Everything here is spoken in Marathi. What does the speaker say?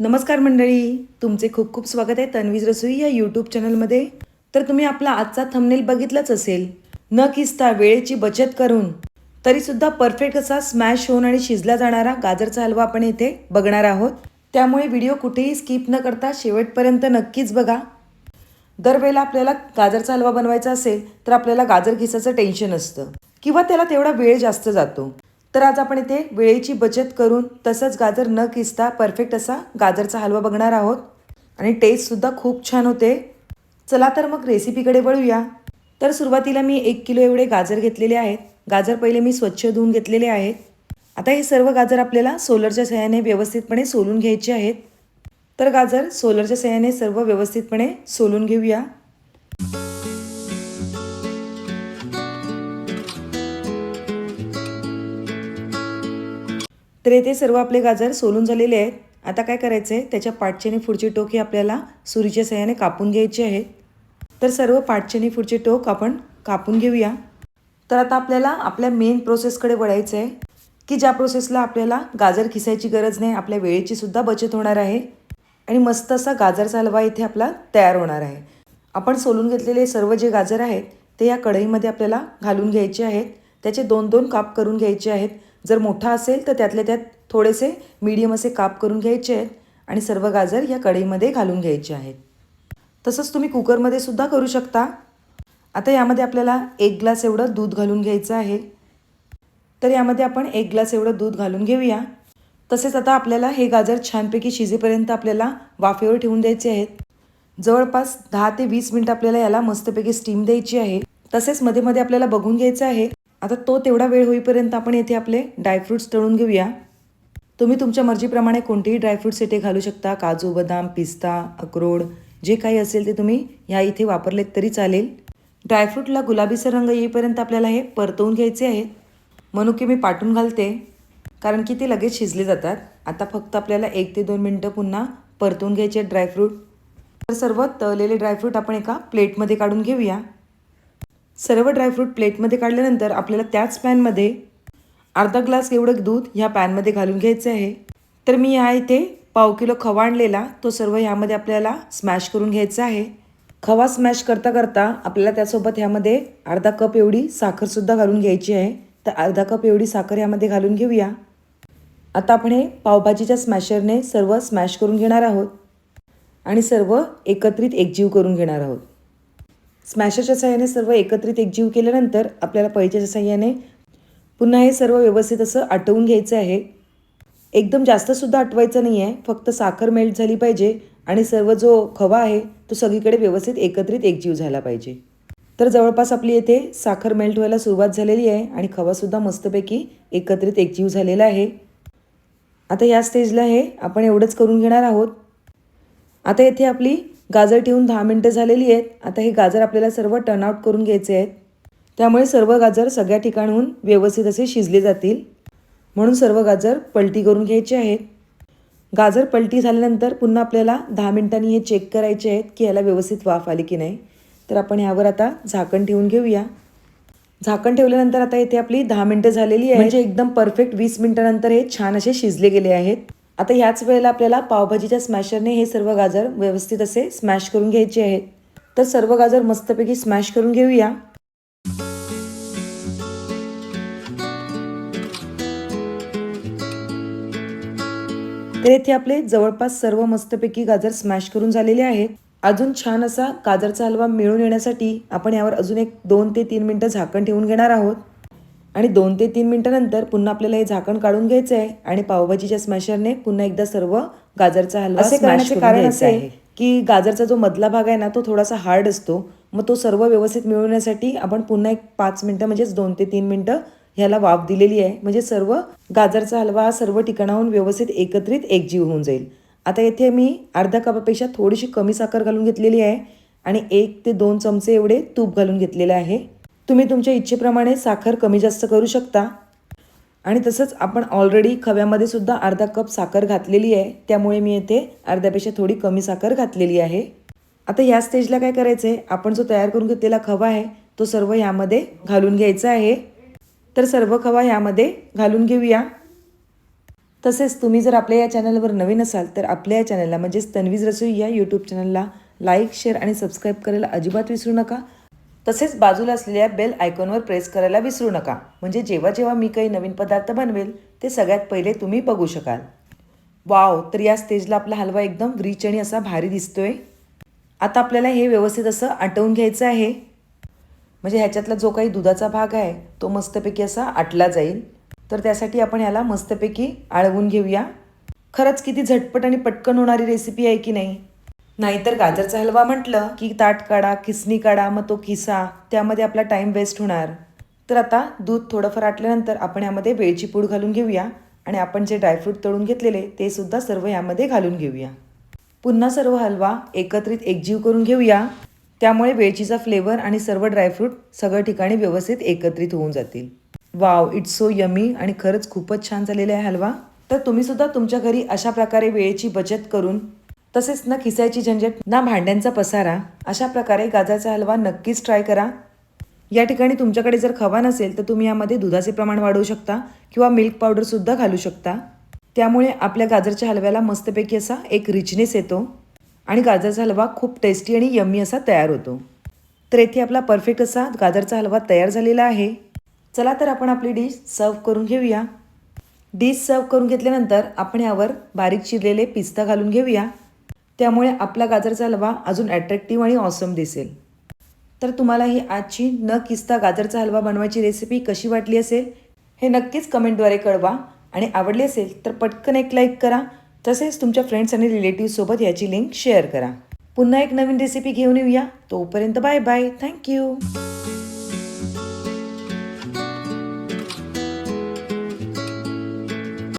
नमस्कार मंडळी तुमचे खूप खूप स्वागत आहे तन्वीज रसोई या यूट्यूब चॅनलमध्ये. तर तुम्ही आपला आजचा थंबनेल बघितलाच असेल. न किसता वेळेची बचत करून तरीसुद्धा परफेक्ट असा स्मॅश होऊन आणि शिजला जाणारा गाजरचा हलवा आपण इथे बघणार आहोत. त्यामुळे व्हिडिओ कुठेही स्किप न करता शेवटपर्यंत नक्कीच बघा. दरवेळेला आपल्याला गाजरचा हलवा बनवायचा असेल तर आपल्याला गाजर घिसाचं टेन्शन असतं. किंवा त्याला तेवढा वेळ जास्त जातो. तर आज आपण इथे वेळेची बचत करून तसंच गाजर न किसता परफेक्ट असा गाजरचा हलवा बघणार आहोत. आणि टेस्टसुद्धा खूप छान होते. चला तर मग रेसिपीकडे वळूया. तर सुरुवातीला मी एक किलो एवढे गाजर घेतलेले आहेत. गाजर पहिले मी स्वच्छ धुवून घेतलेले आहेत. आता हे सर्व गाजर आपल्याला सोलरच्या सहाय्याने व्यवस्थितपणे सोलून घ्यायचे आहेत. तर गाजर सोलरच्या सहाय्याने सर्व व्यवस्थितपणे सोलून घेऊया. तर येथे सर्व आपले गाजर सोलून झालेले आहेत. आता काय करायचं आहे त्याच्या पाठची आणि पुढची टोक हे आपल्याला सुरीच्या सहाय्याने कापून घ्यायची आहेत तर सर्व पाठची आणि पुढचे टोक आपण कापून घेऊया. तर आता आपल्याला आपल्या मेन प्रोसेसकडे वळायचं आहे की ज्या प्रोसेसला आपल्याला गाजर खिसायची गरज नाही आपल्या वेळेची सुद्धा बचत होणार आहे. आणि मस्त असा गाजरचा हलवा इथे आपला तयार होणार आहे. आपण सोलून घेतलेले सर्व जे गाजर आहेत ते या कढईमध्ये आपल्याला घालून घ्यायचे आहेत. त्याचे दोन दोन काप करून घ्यायचे आहेत. जर मोठा असेल तर त्यातल्या त्यात थोडेसे मीडियम असे काप करून घ्यायचे आहेत आणि सर्व गाजर या कढईमध्ये घालून घ्यायचे आहेत. तसंच तुम्ही कुकरमध्ये सुद्धा करू शकता. आता यामध्ये आपल्याला एक ग्लास एवढं दूध घालून घ्यायचं आहे. तर यामध्ये आपण एक ग्लास एवढं दूध घालून घेऊया. तसेच आता आपल्याला हे गाजर छानपैकी शिजेपर्यंत आपल्याला वाफेवर ठेवून द्यायचे आहेत. जवळपास दहा ते वीस मिनटं आपल्याला याला मस्तपैकी स्टीम द्यायची आहे. तसेच मध्ये मध्ये आपल्याला बघून घ्यायचं आहे. आता तो तेवढा वेळ होईपर्यंत आपण येथे आपले ड्रायफ्रूट्स तळून घेऊया. तुम्ही तुमच्या मर्जीप्रमाणे कोणतेही ड्रायफ्रूट्स येथे घालू शकता. काजू बदाम पिस्ता अक्रोड जे काही असेल ते तुम्ही ह्या इथे वापरलेत तरी चालेल. ड्रायफ्रूटला गुलाबीचा रंग येईपर्यंत आपल्याला हे परतवून घ्यायचे आहेत मनुके मी पाठून घालते कारण की ते लगेच शिजले जातात. आता फक्त आपल्याला एक ते दोन मिनटं पुन्हा परतवून घ्यायचे आहेत ड्रायफ्रूट तर सर्व तळलेले ड्रायफ्रूट आपण एका प्लेटमध्ये काढून घेऊया. सर्व ड्रायफ्रूट प्लेटमध्ये काढल्यानंतर आपल्याला त्याच पॅनमध्ये अर्धा ग्लास एवढं दूध ह्या पॅनमध्ये घालून घ्यायचं आहे. तर मी ह्या इथे पाव किलो खवा आणलेला तो सर्व ह्यामध्ये आपल्याला स्मॅश करून घ्यायचा आहे. खवा स्मॅश करता करता आपल्याला त्यासोबत ह्यामध्ये अर्धा कप एवढी साखरसुद्धा घालून घ्यायची आहे. तर अर्धा कप एवढी साखर ह्यामध्ये घालून घेऊया. आता आपण हे पावभाजीच्या स्मॅशरने सर्व स्मॅश करून घेणार आहोत. आणि सर्व एकत्रित एकजीव करून घेणार आहोत. स्मॅशरच्या सहाय्याने सर्व एकत्रित एकजीव केल्यानंतर आपल्याला पैशाच्या सहाय्याने पुन्हा हे सर्व व्यवस्थित असं आटवून घ्यायचं आहे. एकदम जास्तसुद्धा आटवायचं नाही आहे फक्त साखर मेल्ट झाली पाहिजे आणि सर्व जो खवा आहे तो सगळीकडे व्यवस्थित एकत्रित एकजीव झाला पाहिजे. तर जवळपास आपली येथे साखर मेल्ट व्हायला सुरुवात झालेली आहे आणि खवासुद्धा मस्तपैकी एकत्रित एकजीव झालेला आहे. आता या स्टेजला हे आपण एवढंच करून घेणार आहोत. आता येथे आपली गाजर ठेवून दहा मिनटं झालेली आहेत. आता हे गाजर आपल्याला सर्व टर्नआउट करून घ्यायचे आहेत. त्यामुळे सर्व गाजर सगळ्या ठिकाणहून व्यवस्थित असे शिजले जातील. म्हणून सर्व गाजर पलटी करून घ्यायचे आहेत. गाजर पलटी झाल्यानंतर पुन्हा आपल्याला दहा मिनिटांनी हे चेक करायचे आहेत की याला व्यवस्थित वाफ आली की नाही. तर आपण ह्यावर आता झाकण ठेवून घेऊया. झाकण ठेवल्यानंतर आता इथे आपली दहा मिनटं झालेली आहे म्हणजे एकदम परफेक्ट वीस मिनिटानंतर हे छान असे शिजले गेले आहेत. आता ह्याच वेळेला आपल्याला पावभाजीच्या स्मॅशरने हे सर्व गाजर व्यवस्थित असे स्मॅश करून घ्यायचे आहेत. तर सर्व गाजर मस्तपैकी स्मॅश करून घेऊया. तर येथे आपले जवळपास सर्व मस्तपैकी गाजर स्मॅश करून झालेले आहेत. अजून छान असा गाजरचा हलवा मिळून येण्यासाठी आपण यावर अजून एक दोन ते तीन मिनटं झाकण ठेवून घेणार आहोत. आणि दोन ते तीन मिनिटानंतर पुन्हा आपल्याला हे झाकण काढून घ्यायचं आहे आणि पावभाजीच्या स्मॅशरने पुन्हा एकदा सर्व गाजरचा हलवा असे करण्याचे कारण असे आहे. की गाजरचा जो मधला भाग आहे ना तो थोडासा हार्ड असतो. मग तो सर्व व्यवस्थित मिळवण्यासाठी आपण पुन्हा एक पाच मिनटं म्हणजेच दोन ते तीन मिनटं ह्याला वाफ दिलेली आहे. म्हणजे सर्व गाजरचा हलवा हा सर्व ठिकाणाहून व्यवस्थित एकत्रित एकजीव होऊन जाईल. आता येथे मी अर्ध्या कपापेक्षा थोडीशी कमी साखर घालून घेतलेली आहे आणि एक ते दोन चमचे एवढे तूप घालून घेतलेले आहे. तुम्ही तुमच्या इच्छेप्रमाणे साखर कमी जास्त करू शकता. आणि तसंच आपण ऑलरेडी खव्यामध्ये सुद्धा अर्धा कप साखर घातलेली आहे. त्यामुळे मी येथे अर्ध्यापेक्षा थोडी कमी साखर घातलेली आहे. आता या स्टेजला काय करायचं आहे आपण जो तयार करून घेतलेला खवा आहे तो सर्व ह्यामध्ये घालून घ्यायचा आहे. तर सर्व खवा ह्यामध्ये घालून घेऊया. तसेच तुम्ही जर आपल्या या चॅनलवर नवीन असाल तर आपल्या या चॅनलला म्हणजेच तन्वीज रसोई या यूट्यूब चॅनलला लाईक शेअर आणि सबस्क्राईब करायला अजिबात विसरू नका. तसेच बाजूला असलेल्या बेल आयकॉनवर प्रेस करायला विसरू नका. म्हणजे जेव्हा जेव्हा मी काही नवीन पदार्थ बनवेल ते सगळ्यात पहिले तुम्ही बघू शकाल. वाव तर या स्टेजला आपला हलवा एकदम रिच आणि असा भारी दिसतोय. आता आपल्याला हे व्यवस्थित असं आटवून घ्यायचं आहे. म्हणजे ह्याच्यातला जो काही दुधाचा भाग आहे तो मस्तपैकी असा आटला जाईल. तर त्यासाठी आपण ह्याला मस्तपैकी आळवून घेऊया. खरंच किती झटपट आणि पटकन होणारी रेसिपी आहे की नाही? नाहीतर गाजरचा हलवा म्हटलं की ताट काढा किसनी काढा मग तो किसा. त्यामध्ये आपला टाईम वेस्ट होणार. तर आता दूध थोडंफार आटल्यानंतर आपण यामध्ये वेळची पूड घालून घेऊया आणि आपण जे ड्रायफ्रूट तळून घेतलेले ते सुद्धा सर्व यामध्ये घालून घेऊया. पुन्हा सर्व हलवा एकत्रित एकजीव करून घेऊया. त्यामुळे वेळचीचा फ्लेवर आणि सर्व ड्रायफ्रूट सगळ्या ठिकाणी व्यवस्थित एकत्रित होऊन जातील. वाव इट्स सो यमी आणि खरंच खूपच छान झालेला आहे हलवा. तर तुम्ही सुद्धा तुमच्या घरी अशा प्रकारे वेळेची बचत करून तसेच ना खिसायची झंझट ना भांड्यांचा पसारा अशा प्रकारे गाजराचा हलवा नक्कीच ट्राय करा. या ठिकाणी तुमच्याकडे जर खवा नसेल तर तुम्ही यामध्ये दुधाचे प्रमाण वाढवू शकता किंवा मिल्क पावडरसुद्धा घालू शकता. त्यामुळे आपल्या गाजरच्या हलव्याला मस्तपैकी असा एक रिचनेस येतो आणि गाजरचा हलवा खूप टेस्टी आणि यम्मी असा तयार होतो. तर येथे आपला परफेक्ट असा गाजरचा हलवा तयार झालेला आहे. चला तर आपण आपली डिश सर्व करून घेऊया. डिश सर्व करून घेतल्यानंतर आपण यावर बारीक चिरलेले पिस्ता घालून घेऊया. त्यामुळे आपला गाजरचा हलवा अजून ॲट्रॅक्टिव्ह आणि ऑसम दिसेल. तर तुम्हाला ही आजची न किसता गाजरचा हलवा बनवायची रेसिपी कशी वाटली असेल? हे नक्कीच कमेंटद्वारे कळवा. आणि आवडली असेल तर पटकन एक लाईक करा. तसेच तुमच्या फ्रेंड्स आणि रिलेटिव्हसोबत याची लिंक शेअर करा. पुन्हा एक नवीन रेसिपी घेऊन येऊया. तोपर्यंत बाय बाय थँक्यू